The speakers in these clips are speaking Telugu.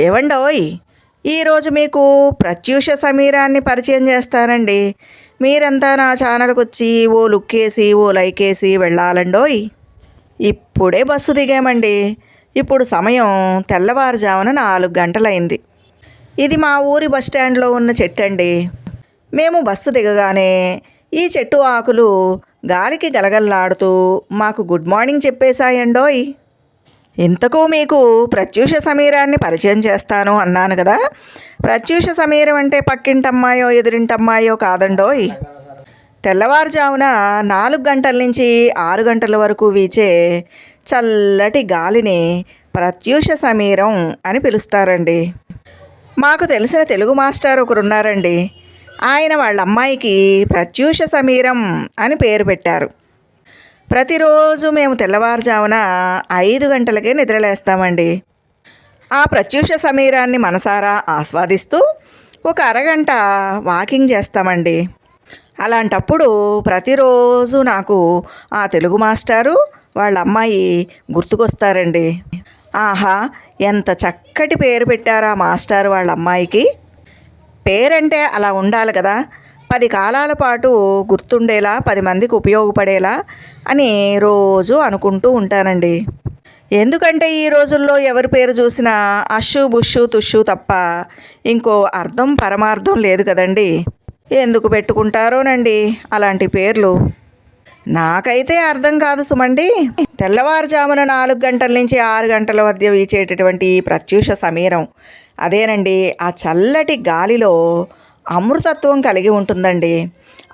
ఏవండోయ్ ఈరోజు మీకు ప్రత్యూష సమీరాన్ని పరిచయం చేస్తానండి. మీరంతా నా ఛానల్కి వచ్చి ఓ లుక్ వేసి ఓ లైక్ వేసి వెళ్ళాలండోయ్ ఇప్పుడే బస్సు దిగామండి. ఇప్పుడు సమయం తెల్లవారుజామున నాలుగు గంటలైంది. ఇది మా ఊరి బస్ స్టాండ్లో ఉన్న చెట్టు అండి మేము బస్సు దిగగానే ఈ చెట్టు ఆకులు గాలికి గలగల్లాడుతూ మాకు గుడ్ మార్నింగ్ చెప్పేశాయండోయ్ ఇంతకు మీకు ప్రత్యూష సమీరాన్ని పరిచయం చేస్తాను? అన్నాను కదా. ప్రత్యూష సమీరం అంటే పక్కింటమ్మాయో ఎదురింటమ్మాయో కాదండోయ్. తెల్లవారుజామున నాలుగు గంటల నుంచి ఆరు గంటల వరకు వీచే చల్లటి గాలిని ప్రత్యూష సమీరం అని పిలుస్తారండి. మాకు తెలిసిన తెలుగు మాస్టర్ ఒకరు ఉన్నారండి ఆయన వాళ్ళ అమ్మాయికి ప్రత్యూష సమీరం అని పేరు పెట్టారు. ప్రతిరోజు మేము తెల్లవారుజామున ఐదు గంటలకే నిద్రలేస్తామండి. ఆ ప్రత్యూష సమీరాన్ని మనసారా ఆస్వాదిస్తూ ఒక అరగంట వాకింగ్ చేస్తామండి. అలాంటప్పుడు ప్రతిరోజు నాకు ఆ తెలుగు మాస్టారు వాళ్ళ అమ్మాయి గుర్తుకొస్తారండి. ఆహా ఎంత చక్కటి పేరు పెట్టారా ఆ మాస్టారు వాళ్ళ అమ్మాయికి పేరంటే అలా ఉండాలి కదా. పది కాలాల పాటు గుర్తుండేలా పది మందికి ఉపయోగపడేలా అని రోజు అనుకుంటూ ఉంటానండి. ఎందుకంటే ఈ రోజుల్లో ఎవరి పేరు చూసినా అషు బుషు తుషు తప్ప ఇంకో అర్థం పరమార్థం లేదు కదండి. ఎందుకు పెట్టుకుంటారోనండి అలాంటి పేర్లు? నాకైతే అర్థం కాదు సుమండి. తెల్లవారుజామున నాలుగు గంటల నుంచి ఆరు గంటల మధ్య వీచేటటువంటి ఈ ప్రత్యూష సమీరం. అదేనండి ఆ చల్లటి గాలిలో అమృతత్వం కలిగి ఉంటుందండి.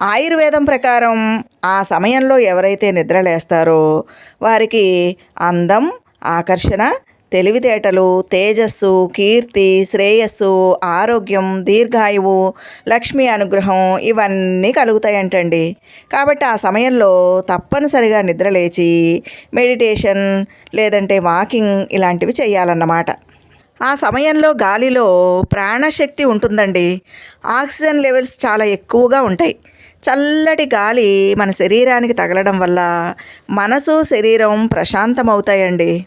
ఆయుర్వేదం ప్రకారం ఆ సమయంలో ఎవరైతే నిద్రలేస్తారో వారికి అందం ఆకర్షణ తెలివితేటలు తేజస్సు కీర్తి శ్రేయస్సు ఆరోగ్యం దీర్ఘాయువు లక్ష్మీ అనుగ్రహం ఇవన్నీ కలుగుతాయంటండి. కాబట్టి ఆ సమయంలో తప్పనిసరిగా నిద్రలేచి మెడిటేషన్ లేదంటే వాకింగ్ ఇలాంటివి చేయాలన్నమాట. ఆ సమయంలో గాలిలో ప్రాణశక్తి ఉంటుందండి. ఆక్సిజన్ లెవెల్స్ చాలా ఎక్కువగా ఉంటాయి. చల్లటి గాలి మన శరీరానికి తగలడం వల్ల మనసు శరీరం ప్రశాంతమవుతాయండి.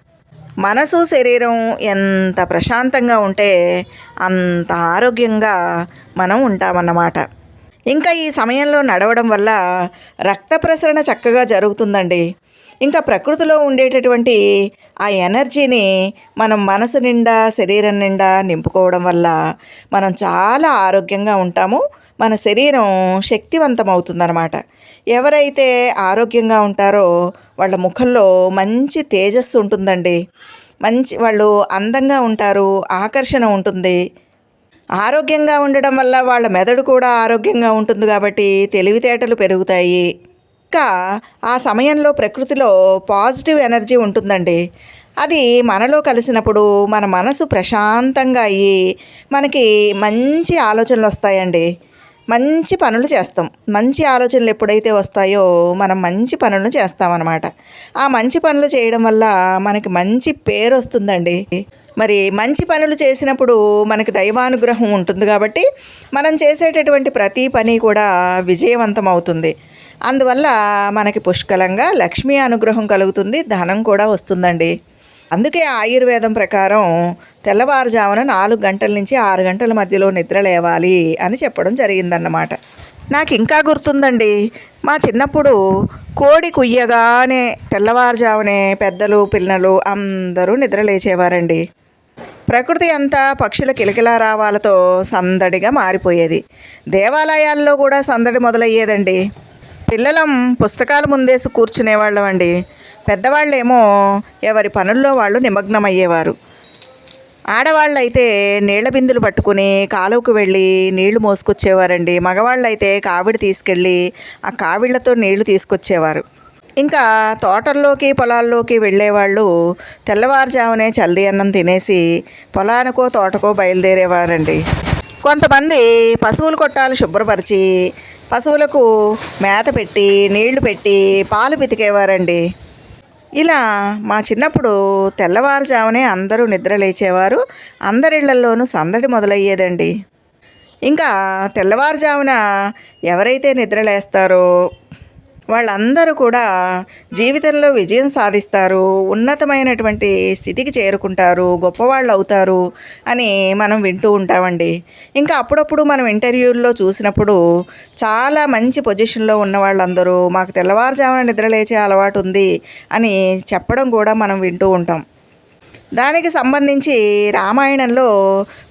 మనసు శరీరం ఎంత ప్రశాంతంగా ఉంటే అంత ఆరోగ్యంగా మనం ఉంటామన్నమాట. ఇంకా ఈ సమయంలో నడవడం వల్ల రక్త ప్రసరణ చక్కగా జరుగుతుందండి. ఇంకా ప్రకృతిలో ఉండేటటువంటి ఆ ఎనర్జీని మనం మనసు నిండా శరీరం నిండా నింపుకోవడం వల్ల మనం చాలా ఆరోగ్యంగా ఉంటాము. మన శరీరం శక్తివంతం అవుతుందన్నమాట ఎవరైతే ఆరోగ్యంగా ఉంటారో వాళ్ళ ముఖంలో మంచి తేజస్సు ఉంటుందండి. మంచి వాళ్ళు అందంగా ఉంటారు ఆకర్షణ ఉంటుంది. ఆరోగ్యంగా ఉండడం వల్ల వాళ్ళ మెదడు కూడా ఆరోగ్యంగా ఉంటుంది కాబట్టి తెలివితేటలు పెరుగుతాయి. ఇంకా ఆ సమయంలో ప్రకృతిలో పాజిటివ్ ఎనర్జీ ఉంటుందండి. అది మనలో కలిసినప్పుడు మన మనసు ప్రశాంతంగా అయ్యి మనకి మంచి ఆలోచనలు వస్తాయండి. మంచి పనులు చేస్తాం. మంచి ఆలోచనలు ఎప్పుడైతే వస్తాయో మనం మంచి పనులను చేస్తామన్నమాట. ఆ మంచి పనులు చేయడం వల్ల మనకి మంచి పేరు వస్తుందండి. మరి మంచి పనులు చేసినప్పుడు మనకి దైవానుగ్రహం ఉంటుంది కాబట్టి మనం చేసేటటువంటి ప్రతి పని కూడా విజయవంతం అవుతుంది. అందువల్ల మనకి పుష్కలంగా లక్ష్మీ అనుగ్రహం కలుగుతుంది ధనం కూడా వస్తుందండి. అందుకే ఆయుర్వేదం ప్రకారం తెల్లవారుజామున నాలుగు గంటల నుంచి ఆరు గంటల మధ్యలో నిద్ర లేవాలి అని చెప్పడం జరిగిందన్నమాట. నాకు ఇంకా గుర్తుందండి మా చిన్నప్పుడు కోడి కుయ్యగానే తెల్లవారుజామునే పెద్దలు పిల్లలు అందరూ నిద్ర లేచేవారండి. ప్రకృతి అంతా పక్షుల కిలకిలా రావాలతో సందడిగా మారిపోయేది. దేవాలయాల్లో కూడా సందడి మొదలయ్యేదండి. పిల్లలం పుస్తకాలు ముందేసి కూర్చునేవాళ్ళం అండి పెద్దవాళ్ళేమో ఎవరి పనుల్లో వాళ్ళు నిమగ్నమయ్యేవారు. ఆడవాళ్ళైతే నీళ్ళ బిందులు పట్టుకుని కాలువకు వెళ్ళి నీళ్ళు మోసుకొచ్చేవారండి. మగవాళ్ళైతే కావిడి తీసుకెళ్ళి ఆ కావిళ్ళతో నీళ్ళు తీసుకొచ్చేవారు. ఇంకా తోటల్లోకి పొలాల్లోకి వెళ్ళేవాళ్ళు తెల్లవారుజామునే చల్ది అన్నం తినేసి పొలానికో తోటకో బయలుదేరేవారండి. కొంతమంది పశువులు కొట్టాలు శుభ్రపరిచి పశువులకు మేత పెట్టి నీళ్ళు పెట్టి పాలు పితికేవారండి. ఇలా మా చిన్నప్పుడు తెల్లవారుజామునే అందరూ నిద్ర లేచేవారు. అందరిళ్ళల్లోనూ సందడి మొదలయ్యేదండి. ఇంకా తెల్లవారుజామున ఎవరైతే నిద్రలేస్తారో వాళ్ళందరూ కూడా జీవితంలో విజయం సాధిస్తారు ఉన్నతమైనటువంటి స్థితికి చేరుకుంటారు గొప్పవాళ్ళు అవుతారు అని మనం వింటూ ఉంటామండి. ఇంకా అప్పుడప్పుడు మనం ఇంటర్వ్యూల్లో చూసినప్పుడు చాలా మంచి పొజిషన్లో ఉన్న వాళ్ళందరూ మాకు తెల్లవారుజామున నిద్రలేచే అలవాటు ఉంది అని చెప్పడం కూడా మనం వింటూ ఉంటాం. దానికి సంబంధించి రామాయణంలో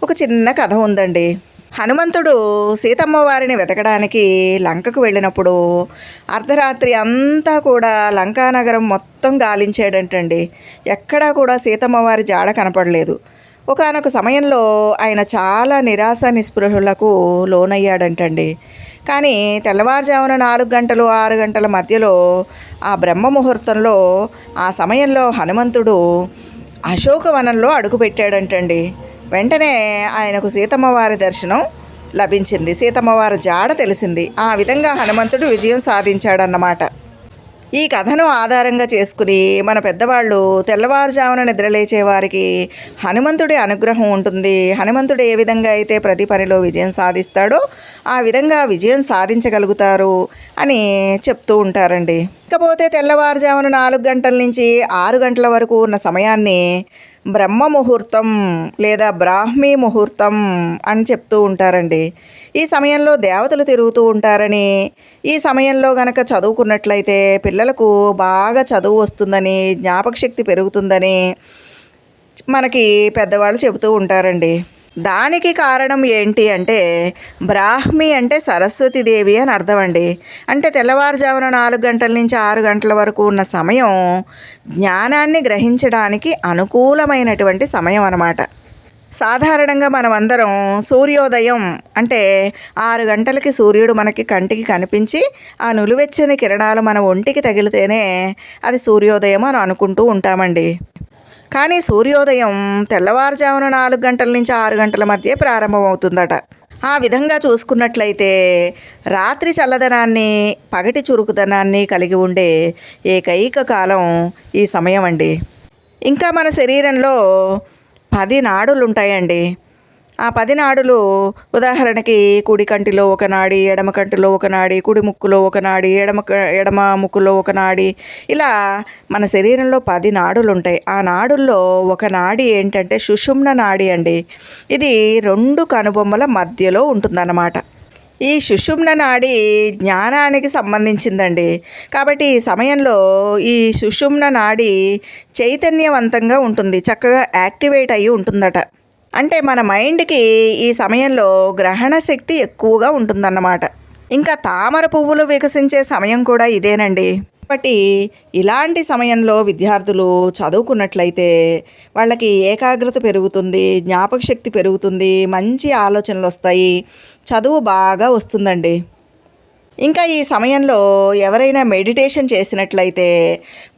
ఒక చిన్న కథ ఉందండి. హనుమంతుడు సీతమ్మ వారిని వెతకడానికి లంకకు వెళ్ళినప్పుడు అర్ధరాత్రి అంతా కూడా లంకానగరం మొత్తం గాలించాడంటండి ఎక్కడా కూడా సీతమ్మ వారి జాడ కనపడలేదు. ఒకానొక సమయంలో ఆయన చాలా నిరాశ నిస్పృహులకు లోనయ్యాడంటండి. కానీ తెల్లవారుజామున నాలుగు గంటలు ఆరు గంటల మధ్యలో ఆ బ్రహ్మ ముహూర్తంలో ఆ సమయంలో హనుమంతుడు అశోకవనంలో అడుగుపెట్టాడంటండి. వెంటనే ఆయనకు సీతమ్మవారి దర్శనం లభించింది. సీతమ్మవారి జాడ తెలిసింది. ఆ విధంగా హనుమంతుడు విజయం సాధించాడన్నమాట. ఈ కథను ఆధారంగా చేసుకుని మన పెద్దవాళ్ళు తెల్లవారుజామున నిద్రలేచే వారికి హనుమంతుడి అనుగ్రహం ఉంటుంది. హనుమంతుడు ఏ విధంగా అయితే ప్రతి పనిలో విజయం సాధిస్తాడో ఆ విధంగా విజయం సాధించగలుగుతారు అని చెప్తూ ఉంటారండి. ఇకపోతే తెల్లవారుజామున నాలుగు గంటల నుంచి ఆరు గంటల వరకు ఉన్న సమయాన్ని బ్రహ్మ ముహూర్తం లేదా బ్రాహ్మీ ముహూర్తం అని చెప్తూ ఉంటారండి. ఈ సమయంలో దేవతలు తిరుగుతూ ఉంటారని ఈ సమయంలో గనక చదువుకున్నట్లయితే పిల్లలకు బాగా చదువు వస్తుందని జ్ఞాపక శక్తి పెరుగుతుందని మనకి పెద్దవాళ్ళు చెబుతూ ఉంటారండి. దానికి కారణం ఏంటి అంటే బ్రాహ్మి అంటే సరస్వతీదేవి అని అర్థం అండి అంటే తెల్లవారుజామున నాలుగు గంటల నుంచి ఆరు గంటల వరకు ఉన్న సమయం జ్ఞానాన్ని గ్రహించడానికి అనుకూలమైనటువంటి సమయం అన్నమాట. సాధారణంగా మనమందరం సూర్యోదయం అంటే ఆరు గంటలకి సూర్యుడు మనకి కంటికి కనిపించి ఆ నులివెచ్చని కిరణాలు మన ఒంటికి తగిలితేనే అది సూర్యోదయం అని అనుకుంటూ ఉంటామండి. కానీ సూర్యోదయం తెల్లవారుజామున నాలుగు గంటల నుంచి ఆరు గంటల మధ్య ప్రారంభమవుతుందట. ఆ విధంగా చూసుకున్నట్లయితే రాత్రి చల్లదనాన్ని పగటి చురుకుదనాన్ని కలిగి ఉండే ఏకైక కాలం ఈ సమయం అండి ఇంకా మన శరీరంలో పది నాడులు ఉంటాయండి ఆ పది నాడులు ఉదాహరణకి కుడి కంటిలో ఒక నాడి ఎడమ కంటిలో ఒక నాడి కుడి ముక్కులో ఒక నాడి ఎడమ ఎడమ ముక్కులో ఒక నాడి. ఇలా మన శరీరంలో పది నాడులు ఉంటాయి ఆ నాడుల్లో ఒక నాడి ఏంటంటే సుషుమ్న నాడి అండి. ఇది రెండు కనుబొమ్మల మధ్యలో ఉంటుందన్నమాట. ఈ సుషుమ్న నాడి జ్ఞానానికి సంబంధించిందండి. కాబట్టి ఈ సమయంలో ఈ సుషుమ్న నాడి చైతన్యవంతంగా ఉంటుంది. చక్కగా యాక్టివేట్ అయ్యి ఉంటుందట. అంటే మన మైండ్కి ఈ సమయంలో గ్రహణ శక్తి ఎక్కువగా ఉంటుందన్నమాట. ఇంకా తామర పువ్వులు వికసించే సమయం కూడా ఇదేనండి. కాబట్టి ఇలాంటి సమయంలో విద్యార్థులు చదువుకున్నట్లయితే వాళ్ళకి ఏకాగ్రత పెరుగుతుంది జ్ఞాపక శక్తి పెరుగుతుంది మంచి ఆలోచనలు వస్తాయి చదువు బాగా వస్తుందండి. ఇంకా ఈ సమయంలో ఎవరైనా మెడిటేషన్ చేసినట్లయితే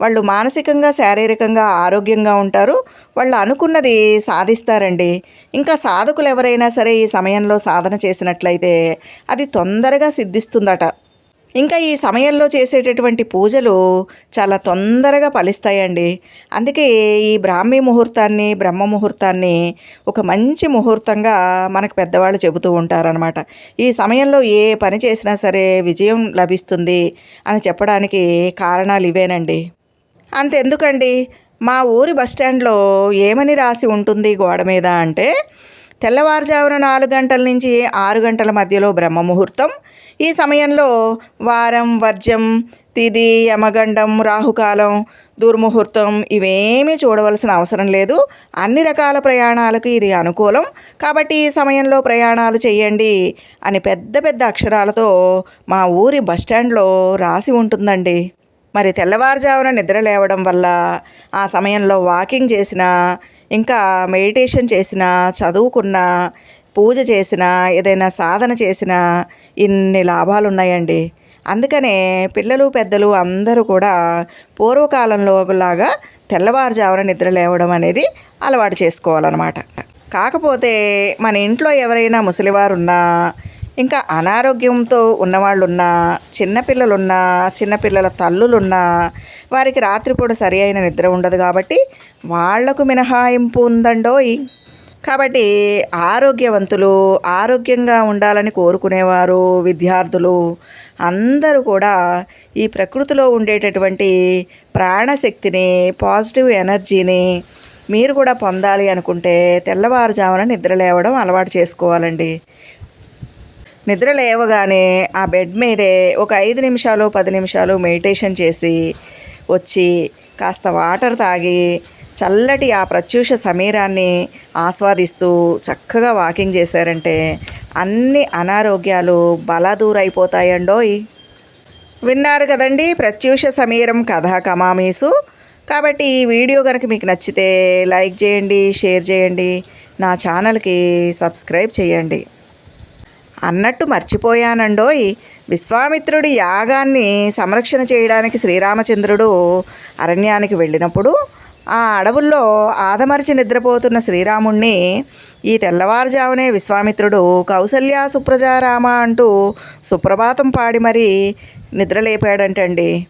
వాళ్ళు మానసికంగా శారీరకంగా ఆరోగ్యంగా ఉంటారు. వాళ్ళు అనుకున్నది సాధిస్తారండి. ఇంకా సాధకులు ఎవరైనా సరే ఈ సమయంలో సాధన చేసినట్లయితే అది తొందరగా సిద్ధిస్తుందట. ఇంకా ఈ సమయంలో చేసేటటువంటి పూజలు చాలా తొందరగా ఫలిస్తాయండి. అందుకే ఈ బ్రాహ్మీ ముహూర్తాన్ని బ్రహ్మ ముహూర్తాన్ని ఒక మంచి ముహూర్తంగా మనకు పెద్దవాళ్ళు చెబుతూ ఉంటారనమాట ఈ సమయంలో ఏ పని చేసినా సరే విజయం లభిస్తుంది అని చెప్పడానికి కారణాలు ఇవేనండి. అంతెందుకండి? మా ఊరి బస్టాండ్లో ఏమని రాసి ఉంటుంది గోడ మీద అంటే తెల్లవారుజామున నాలుగు గంటల నుంచి ఆరు గంటల మధ్యలో బ్రహ్మ ముహూర్తం ఈ సమయంలో వారం వర్జం తిది యమగండం రాహుకాలం దుర్ముహూర్తం ఇవేమీ చూడవలసిన అవసరం లేదు. అన్ని రకాల ప్రయాణాలకు ఇది అనుకూలం. కాబట్టి ఈ సమయంలో ప్రయాణాలు చేయండి అని పెద్ద పెద్ద అక్షరాలతో మా ఊరి బస్టాండ్లో రాసి ఉంటుందండి. మరి తెల్లవారుజామున నిద్ర లేవడం వల్ల ఆ సమయంలో వాకింగ్ చేసిన ఇంకా మెడిటేషన్ చేసిన చదువుకున్న పూజ చేసిన ఏదైనా సాధన చేసిన ఇన్ని లాభాలు ఉన్నాయండి అందుకనే పిల్లలు పెద్దలు అందరూ కూడా పూర్వకాలంలో లాగా తెల్లవారుజామున నిద్ర లేవడం అనేది అలవాటు చేసుకోవాలన్నమాట. కాకపోతే మన ఇంట్లో ఎవరైనా ముసలివారున్నా ఇంకా అనారోగ్యంతో ఉన్నవాళ్ళున్నా చిన్నపిల్లలున్నా చిన్నపిల్లల తల్లులున్నా వారికి రాత్రిపూట సరి అయిన నిద్ర ఉండదు కాబట్టి వాళ్ళకు మినహాయింపు ఉందండోయ్. కాబట్టి ఆరోగ్యవంతులు ఆరోగ్యంగా ఉండాలని కోరుకునేవారు విద్యార్థులు అందరూ కూడా ఈ ప్రకృతిలో ఉండేటటువంటి ప్రాణశక్తిని పాజిటివ్ ఎనర్జీని మీరు కూడా పొందాలి అనుకుంటే తెల్లవారుజామున నిద్ర లేవడం అలవాటు చేసుకోవాలండి. నిద్ర లేవగానే ఆ బెడ్ మీదే ఒక ఐదు నిమిషాలు పది నిమిషాలు మెడిటేషన్ చేసి వచ్చి కాస్త వాటర్ తాగి చల్లటి ఆ ప్రత్యూష సమీరాన్ని ఆస్వాదిస్తూ చక్కగా వాకింగ్ చేశారంటే అన్ని అనారోగ్యాలు బలదూరైపోతాయండోయ్. విన్నారు కదండి ప్రత్యూష సమీరం కథా కమామీసు. కాబట్టి ఈ వీడియో కనుక మీకు నచ్చితే లైక్ చేయండి షేర్ చేయండి నా ఛానల్కి సబ్స్క్రైబ్ చేయండి. అన్నట్టు మర్చిపోయానండోయ్. విశ్వామిత్రుడి యాగాన్ని సంరక్షణ చేయడానికి శ్రీరామచంద్రుడు అరణ్యానికి వెళ్ళినప్పుడు ఆ అడవుల్లో ఆదమరిచి నిద్రపోతున్న శ్రీరాముణ్ణి ఈ తెల్లవారుజామునే విశ్వామిత్రుడు కౌసల్యా సుప్రజారామ అంటూ సుప్రభాతం పాడి మరీ నిద్రలేపాడంటండి.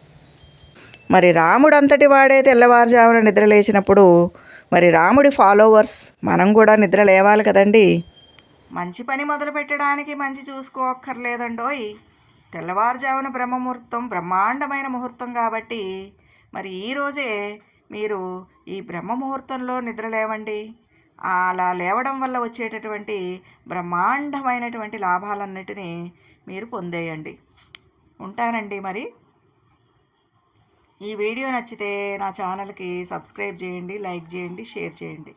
మరి రాముడు అంతటి వాడే తెల్లవారుజామున నిద్ర లేచినప్పుడు మరి రాముడి ఫాలోవర్స్ మనం కూడా నిద్ర లేవాలి కదండీ. మంచి పని మొదలు పెట్టడానికి మంచి చూసుకోక్కర్లేదండోయ్. తెల్లవారుజామున బ్రహ్మముహూర్తం బ్రహ్మాండమైన ముహూర్తం కాబట్టి మరి ఈరోజే మీరు ఈ బ్రహ్మ ముహూర్తంలో నిద్ర లేవండి అలా లేవడం వల్ల వచ్చేటటువంటి బ్రహ్మాండమైనటువంటి లాభాలన్నిటినీ మీరు పొందేయండి. ఉంటానండి మరి. ఈ వీడియో నచ్చితే నా ఛానల్కి సబ్స్క్రైబ్ చేయండి లైక్ చేయండి షేర్ చేయండి.